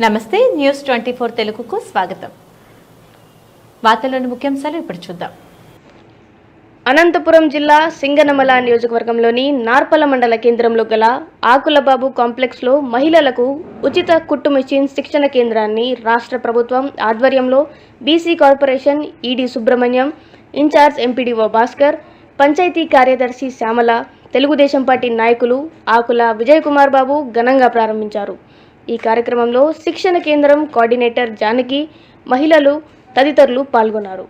నమస్తే news twenty four తెలుగుకు స్వాగతం. వార్తల్లోని ముఖ్యాంశాలు ఇప్పుడు చూద్దాం. అనంతపురం జిల్లా సింగనమల నియోజకవర్గంలోని నార్పల మండల కేంద్రంలో గల ఆకులబాబు కాంప్లెక్స్లో మహిళలకు ఉచిత కుట్టు మిషన్ శిక్షణ కేంద్రాన్ని రాష్ట్ర ప్రభుత్వం ఆధ్వర్యంలో BC corporation ED Subrahmanyam incharge MPDO Bhaskar panchayat కార్యదర్శి శ్యామల తెలుగుదేశం పార్టీ నాయకులు ఆకుల విజయ్ కుమార్ బాబు ఘనంగా ప్రారంభించారు. ఈ కార్యక్రమంలో శిక్షణ కేంద్రం కోఆర్డినేటర్ జానకి మహిళలు తదితరులు పాల్గొన్నారు.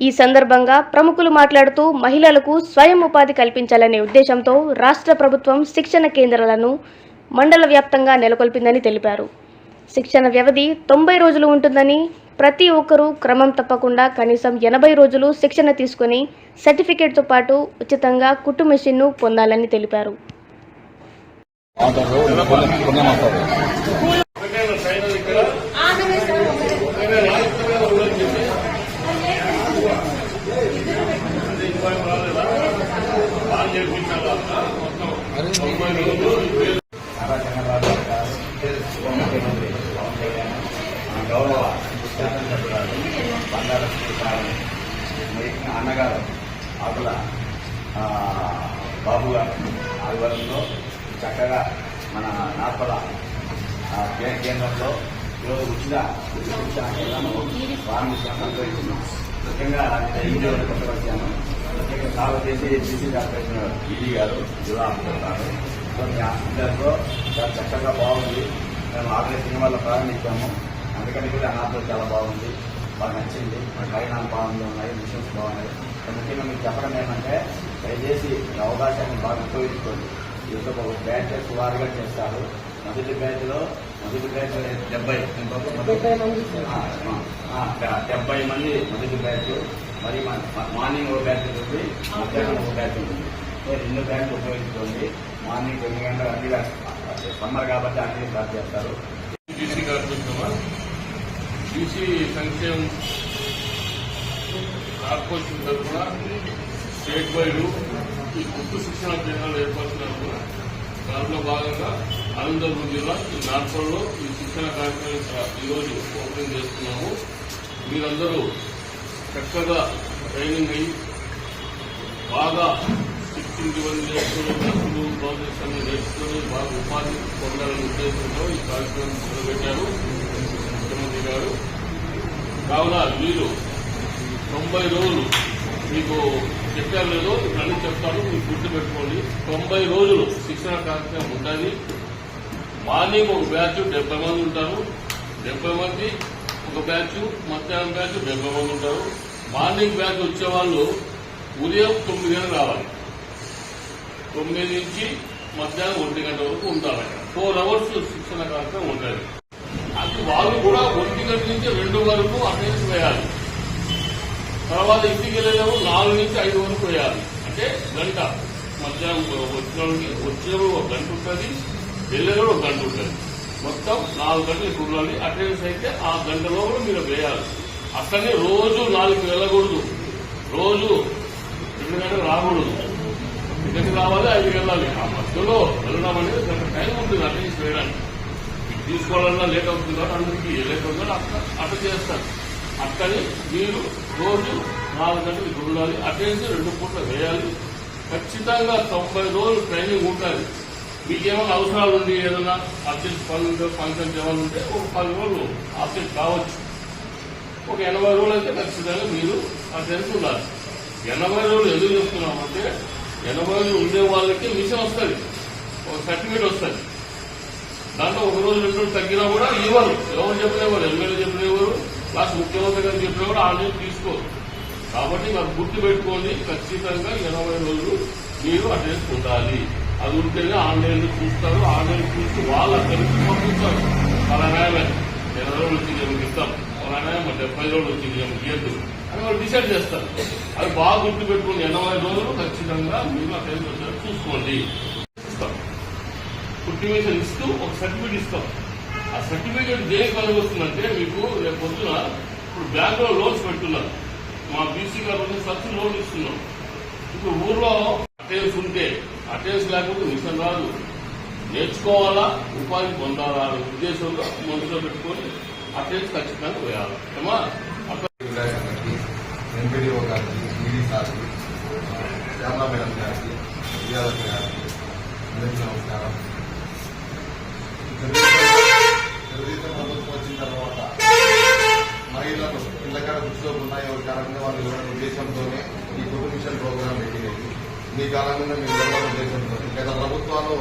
ఈ సందర్భంగా ప్రముఖులు మాట్లాడుతూ మహిళలకు స్వయం ఉపాధి కల్పించాలనే ఉద్దేశంతో రాష్ట్ర ప్రభుత్వం శిక్షణ కేంద్రాలను మండల వ్యాప్తంగా నెలకొల్పిందని తెలిపారు. శిక్షణ వ్యవధి తొంభై రోజులు ఉంటుందని ప్రతి ఒక్కరూ క్రమం తప్పకుండా కనీసం ఎనభై రోజులు శిక్షణ తీసుకుని సర్టిఫికేట్తో పాటు ఉచితంగా కుట్టు మెషిన్ను పొందాలని తెలిపారు. గౌరవ బంగారు అన్నగారు ఆకుల బాబు గారు. ఆధ్వర్యంలో చక్కగా మన నాపల ఆ, కేంద్రంలో ఈరోజు ఉచిత శిక్షణ కేంద్రాన్ని సంతోషిస్తున్నాం ముఖ్యంగా ఇండియా కొట్టవచ్చాను ముఖ్యంగా సాగు చేసి బీసీ కార్పొరేషన్ ఈడీ గారు జిల్లా అనుకుంటున్నారు గారు సో చాలా చక్కగా బాగుంది. మేము ఆపరేషన్ వల్ల ప్రారంభించాము. అందుకని కూడా అనాథలు చాలా బాగుంది. బాగా నచ్చింది. పరిణామాలు బాగుంది ఉన్నాయి మిషన్స్ బాగున్నాయి. ముఖ్యంగా మీకు చెప్పడం ఏంటంటే దయచేసి ఈ అవకాశాన్ని బాగా ఉపయోగించుకోండి. దీంతో ఒక బ్యాచెస్ వారిగా చేస్తారు. మొదటి బ్యాచ్లో మొదటి బ్యాచ్ డెబ్బై. డెబ్బై మంది మొదటి బ్యాచ్. మరి మా- మార్నింగ్ ఒక బ్యాచ్ ఉంటుంది మధ్యాహ్నం ఒక బ్యాచ్ ఉంటుంది సో రెండు బ్యాచ్ ఉపయోగించుకోండి. మార్నింగ్ తొమ్మిది గంటల అన్ని సమ్మర్ కాబట్టి అన్ని స్టార్ట్ చేస్తారు. బీసీ కార్పొరేషన్ బీసీ సంక్షేమం కార్పొరేషన్ తరఫున స్టేట్ వైడ్ ఈ గుర్తు శిక్షణ కేంద్రాలు ఏర్పడుతున్నారు దాంట్లో భాగంగా అనంతపురం జిల్లా ఈ నార్పల్లో ఈ శిక్షణ కార్యక్రమం ఈరోజు ఓపెన్ చేస్తున్నాము. మీరందరూ చక్కగా ట్రైనింగ్ అయ్యి బాగా స్టిచ్చింగ్ ఇవన్నీ నేర్చుకుని డ్రెస్సులు బ్లౌజెస్ అన్ని నేర్చుకుని బాగా ఉపాధి పొందాలనే ఉద్దేశంతో ఈ కార్యక్రమం మొదలుపెట్టారు. ముఖ్యమంత్రి గారు. కావున మీరు తొంభై రోజులు మీకు చెప్పారు లేదో ఇప్పుడు అన్ని చెప్తాను మీరు గుర్తుపెట్టుకోండి. తొంభై రోజులు శిక్షణ కార్యక్రమం ఉంటుంది మార్నింగ్ ఒక బ్యాచ్ డెబ్బై మంది ఉంటారు. డెబ్బై మంది ఒక బ్యాచ్ మధ్యాహ్నం బ్యాచ్ డెబ్బై మంది ఉంటారు. మార్నింగ్ బ్యాచ్ వచ్చే వాళ్ళు ఉదయం తొమ్మిది గంటలు రావాలి. తొమ్మిది నుంచి మధ్యాహ్నం ఒంటి గంట వరకు ఉండాలి ఫోర్ అవర్స్ శిక్షణ కార్యక్రమం ఉంటుంది అది వాళ్ళు కూడా ఒంటి గంట నుంచి రెండు వరకు అటెండ్ చేయాలి తర్వాత ఇంటికి వెళ్ళేదేమో నాలుగు నుంచి ఐదు వరకు వేయాలి అంటే గంట. మధ్యాహ్నం వచ్చినోడికి వచ్చినప్పుడు ఒక గంట ఉంటుంది వెళ్ళేప్పుడు ఒక గంట ఉంటుంది. మొత్తం నాలుగు గంటలు ఇక్కడ ఉండాలి. అటెండెన్స్ అయితే ఆ గంటలో కూడా మీరు వేయాలి. అట్లనే రోజు నాలుగు వెళ్ళకూడదు. రోజు రెండు గంటలు రాకూడదు. ఇక్కడికి రావాలి ఐదు వెళ్ళాలి ఆ మధ్యలో వెళ్ళడం అనేది గంట టైం ఉంటుంది అటెండెన్స్ వేయడానికి. తీసుకోవాలన్నా లేట్ అవుతుంది కాబట్టి అందరికీ లేట్ అవుతుంది అట్లా అట్లా చేస్తారు. అక్కడి మీరు రోజు నాలుగు గంటలు ఉండాలి అటెండెన్స్ రెండు పూట వేయాలి. ఖచ్చితంగా తొంభై రోజులు ట్రైనింగ్ ఉంటుంది మీకేమైనా అవసరాలు ఉండి ఏదైనా అర్జెంట్ పనులు ఉంటే ఫంక్షన్ ఏమైనా ఉంటే ఒక పది రోజులు అర్జెంట్ కావచ్చు. ఒక ఎనభై రోజులు అయితే ఖచ్చితంగా మీరు అటెండెన్స్ ఉండాలి. ఎనభై రోజులు ఎందుకు చెప్తున్నామంటే ఎనభై రోజులు ఉండే వాళ్ళకి మిషన్ వస్తుంది. ఒక సర్టిఫికేట్ వస్తుంది. దాంట్లో ఒక రోజు రెండు రోజులు తగ్గినా కూడా ఇవ్వరు. ఎవరు చెప్పలేవారు ఎమ్మెల్యే చెప్పలేవారు ప్లస్ ముఖ్యమంత్రి గారు చెప్పినా కూడా ఆన్లైన్ తీసుకోదు కాబట్టి మనం గుర్తు పెట్టుకోండి ఖచ్చితంగా ఎనభై రోజులు మీరు అటెండెన్స్ ఉండాలి. అది ఉంటేనే ఆన్లైన్ చూస్తారు ఆన్లైన్ చూసి వాళ్ళు అక్కడికి పంపిస్తారు. పలానాయమే ఎనభై రోజులు వచ్చి మేము ఇస్తాం పలానాయమ డెబ్బై రోజులు వచ్చి మేము ఇయ్యద్దు అని వాళ్ళు డిసైడ్ చేస్తారు. అది బాగా గుర్తు పెట్టుకుని ఎనభై రోజులు ఖచ్చితంగా మీరు అటెండెన్స్ వచ్చారు చూసుకోండి. ఇస్తాం. కుట్టివేషన్ ఇస్తూ ఒక సర్టిఫికేట్ ఇస్తాం. ఆ సర్టిఫికేట్ దేనికి పనికి వస్తుందంటే మీకు రేపు పొద్దున ఇప్పుడు బ్యాంకులో లోన్స్ పెట్టున్నారు మా బీసీ గారు సత్తు లోన్ ఇస్తున్నాం. ఇప్పుడు ఊర్లో అటెన్స్ ఉంటే అటెన్స్ లేకపోతే మిషన్ రాదు. నేర్చుకోవాలా? ఉపాధి పొందాలా? అనే ఉద్దేశంలో మనసులో పెట్టుకొని అటెన్స్ ఖచ్చితంగా వేయాలి. ఏమా? దృష్టిలో ఉన్నాయి కారణంగా వాళ్ళు ఇవ్వడం ఉద్దేశంతోనే ఈ కుటుంబ మిషన్ ప్రోగ్రాం పెట్టినది మీ కాలంలో మీరు ఇవ్వడం ఉద్దేశంతో. గత ప్రభుత్వాలు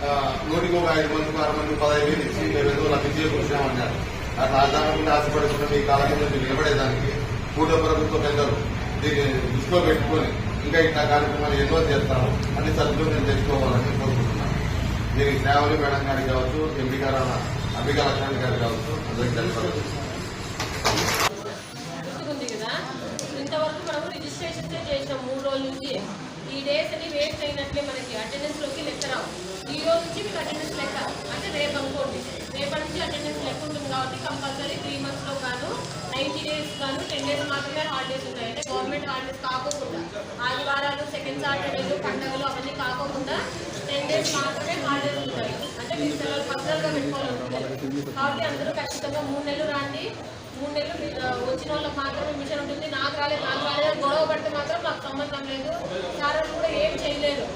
ఆ, నూటికి ఒక ఐదు మందికి ఆరు మంది పదహైదు వేలు ఇచ్చి మేము ఏదో లబ్ధి చేకూర్చామన్నారు అట్లా ఆధారంగా ఆశపడుతున్న మీ కాలం మీరు నిలబడేదానికి పూర్వ ప్రభుత్వ పెద్దలు దీన్ని దృష్టిలో పెట్టుకొని ఇంకా ఇట్లా కార్యక్రమాలు ఎన్నో చేస్తాము అన్ని తప్పులు నేను తెలుసుకోవాలని కోరుకుంటున్నాను. దీనికి శ్రావణి మేడం గారికి కావచ్చు ఎంపీ గారు అంబికా లక్ష్మణ్ గారు కావచ్చు అందరికీ తెలుసు రోజుల నుంచి ఈ డేస్ అని వేస్ట్ అయినట్లే మనకి అటెండెన్స్లోకి లెక్క రావు. ఈ రోజు నుంచి మీకు అటెండెన్స్ లెక్క అంటే రేపు అనుకోండి. రేపటి నుంచి అటెండెన్స్ లెక్క ఉంటుంది కాబట్టి కంపల్సరీ త్రీ మంత్స్లో గాను నైన్టీ డేస్ గాను టెన్ డేస్ మాత్రమే హాలిడేస్ ఉంటాయి. అంటే గవర్నమెంట్ హాలిడేస్ కాకోకుండా ఆదివారాలు సెకండ్ సాటర్డేలు పండుగలు అవన్నీ కాకోకుండా టెన్ డేస్ మాత్రమే హాలిడేస్ ఉంటాయి అంటే మీరు సెలవులు పర్సనల్గా పెట్టుకోవాలనుకుంటుంది కాబట్టి అందరూ ఖచ్చితంగా మూడు నెలలు రాండి. మూడు నెలలు వచ్చిన వాళ్ళకి మాత్రమే మిషన్ ఉంటుంది. నాకు రాలేదు నాకు రాలేదు గొడవ పడితే మాత్రం నాకు సంబంధం లేదు. సార్ కూడా ఏం చేయలేరు.